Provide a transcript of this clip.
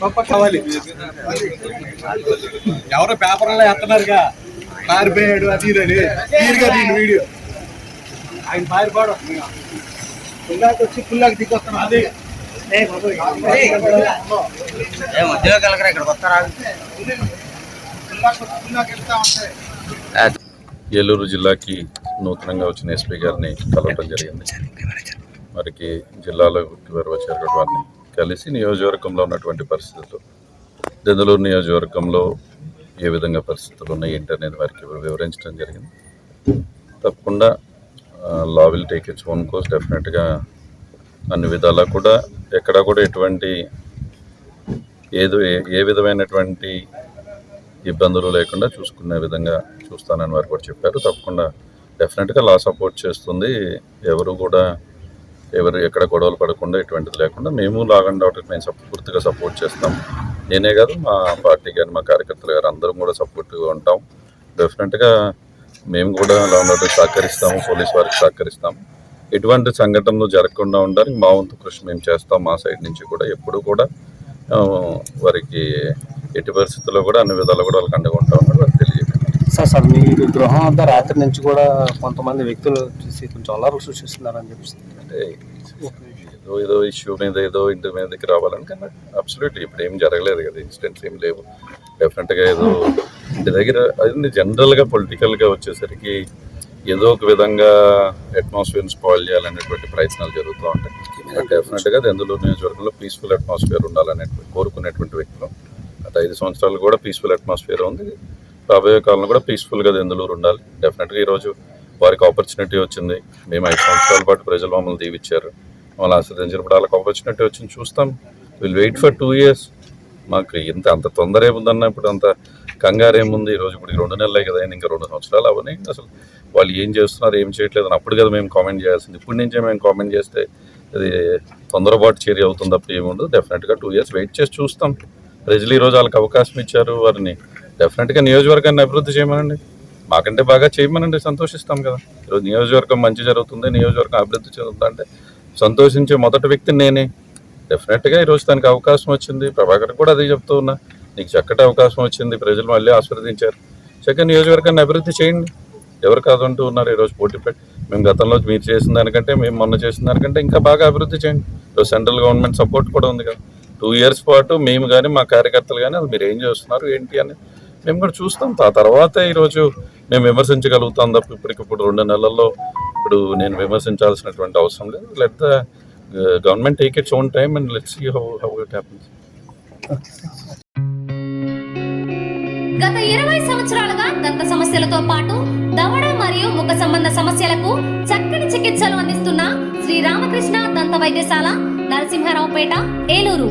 కావాలి ఎవరో పేపర్లో ఎత్తన్నారుగా? పారిపోయాడు అది ఇది అని. క్లియర్గా దీని వీడియో. ఆయన పారిపోవడం. పుల్లాకి వచ్చి పుల్లాకి దిగొస్తున్నాం అదే. ఏ మధ్యలో కలకరా ఇక్కడికి వస్తారా? ఏలూరు జిల్లాకి నూతనంగా వచ్చిన ఎస్పీ గారిని కలవటం జరిగింది. మరికి జిల్లాలో వారు వచ్చారు వారిని కలిసి నియోజకవర్గంలో ఉన్నటువంటి పరిస్థితులు. దెందులూరు నియోజకవర్గంలో ఏ విధంగా పరిస్థితులు ఉన్నాయి ఏంటి అనేది వారికి వివరించడం జరిగింది. తప్పకుండా law will take its own course డెఫినెట్గా అన్ని విధాలా కూడా ఎక్కడ కూడా ఎటువంటి ఏదో ఏ- ఏ విధమైనటువంటి ఇబ్బందులు లేకుండా చూసుకునే విధంగా చూస్తానని వారు కూడా చెప్పారు. తప్పకుండా డెఫినెట్గా లా సపోర్ట్ చేస్తుంది. ఎవరు కూడా ఎవరు ఎక్కడ గొడవలు పడకుండా ఎటువంటిది లేకుండా మేము లాగండి అవుట్ మేము సప్- పూర్తిగా సపోర్ట్ చేస్తాం. నేనే కాదు మా పార్టీ కానీ మా కార్యకర్తలు గారు అందరం కూడా సపోర్ట్గా ఉంటాం. డెఫినెట్గా మేము కూడా లా అవుట్ సహకరిస్తాము పోలీస్ వారికి సహకరిస్తాం. ఎటువంటి సంఘటనలు జరగకుండా ఉండడానికి మా వంతు కృషి మేము చేస్తాం మా సైడ్ నుంచి కూడా ఎప్పుడు కూడా. వారికి ఎట్టి పరిస్థితుల్లో కూడా అన్ని విధాలు కూడా వాళ్ళకి అండగా ఉంటామని వారికి సార్ సార్ మీ గృహం అంతా రాత్రి నుంచి కూడా కొంతమంది వ్యక్తులు చూసి కొంచెం అల్లర్లు సృష్టిస్తున్నారని చెప్పి అంటే ఏదో ఏదో ఇష్యూ మీద ఏదో ఇంటి మీదకి రావాలని కానీ అబ్సల్యూట్లీ ఇప్పుడు ఏం జరగలేదు కదా ఇన్సిడెంట్స్ ఏం లేవు. డెఫినెట్గా ఏదో ఇంటి దగ్గర అది జనరల్గా పొలిటికల్గా వచ్చేసరికి ఏదో ఒక విధంగా అట్మాస్ఫియర్ని స్పాయిల్ చేయాలనేటువంటి ప్రయత్నాలు జరుగుతూ ఉంటాయి. డెఫినెట్గా ఎందులో నియోజకవర్గంలో పీస్ఫుల్ అట్మాస్ఫియర్ ఉండాలనేటువంటి కోరుకునేటువంటి వ్యక్తులు. గత ఐదు సంవత్సరాలు కూడా పీస్ఫుల్ అట్మాస్ఫియర్ ఉంది. రాబోయే కాలంలో కూడా పీస్ఫుల్గా ఎందులూరు ఉండాలి. డెఫినెట్గా ఈరోజు వారికి ఆపర్చునిటీ వచ్చింది. మేము ఐదు సంవత్సరాల పాటు ప్రజలు మమ్మల్ని దీవిచ్చారు మమ్మల్ని ఆశ్రదించినప్పుడు వాళ్ళకి ఆపర్చునిటీ వచ్చింది చూస్తాం. Will wait for two years మాకు ఇంత అంత తొందర ఏముందన్న ఇప్పుడు అంత కంగారు ఏముంది? ఈరోజు ఇప్పుడు రెండు నెలలే కదా ఇంకా రెండు సంవత్సరాలు అవన్నీ అసలు వాళ్ళు ఏం చేస్తున్నారు ఏం చేయట్లేదు అని అప్పుడు కదా మేము కామెంట్ చేయాల్సింది. ఇప్పటి నుంచే మేము కామెంట్ చేస్తే అది తొందరపాటు చేరి అవుతుంది తప్ప ఏముండదు. డెఫినెట్గా టూ ఇయర్స్ వెయిట్ చేసి చూస్తాం. ప్రజలు ఈరోజు వాళ్ళకి అవకాశం ఇచ్చారు. వారిని డెఫినెట్గా నియోజకవర్గాన్ని అభివృద్ధి చేయమనండి. మాకంటే బాగా చేయమనండి సంతోషిస్తాం కదా. ఈరోజు నియోజకవర్గం మంచి జరుగుతుంది నియోజకవర్గం అభివృద్ధి చెందుతుందంటే సంతోషించే మొదటి వ్యక్తి నేనే. డెఫినెట్గా ఈరోజు తనకి అవకాశం వచ్చింది. ప్రభాకర్ కూడా అదే చెప్తూ ఉన్నా నీకు చక్కటి అవకాశం వచ్చింది ప్రజలు మళ్ళీ ఆస్వాదించారు చక్కగా నియోజకవర్గాన్ని అభివృద్ధి చేయండి. ఎవరు కాదంటూ ఉన్నారు ఈరోజు పోటీ పెట్టి మేము గతంలో మీరు చేసిన దానికంటే మేము మొన్న చేసిన దానికంటే ఇంకా బాగా అభివృద్ధి చేయండి. ఈరోజు సెంట్రల్ గవర్నమెంట్ సపోర్ట్ కూడా ఉంది కదా. టూ ఇయర్స్ పాటు మేము కానీ మా కార్యకర్తలు కానీ అది మీరు ఏం చేస్తున్నారు ఏంటి అని మేము కూడా చూస్తాం. ఆ తర్వాత ఈరోజు మేము విమర్శించగలుగుతాం తప్ప ఇప్పటికిప్పుడు రెండు నెలల్లో ఇప్పుడు నేను విమర్శించాల్సినటువంటి అవసరం లేదు. Let the government take its own time and let's see how how it happens గత ఇరవై సంవత్సరాలుగా దంత సమస్యలతో పాటు దవడ మరియు ముఖ సంబంధ సమస్యలకు చక్కని చికిత్సలు అందిస్తున్న శ్రీ రామకృష్ణ దంత వైద్యశాల నరసింహారావుపేట ఏలూరు.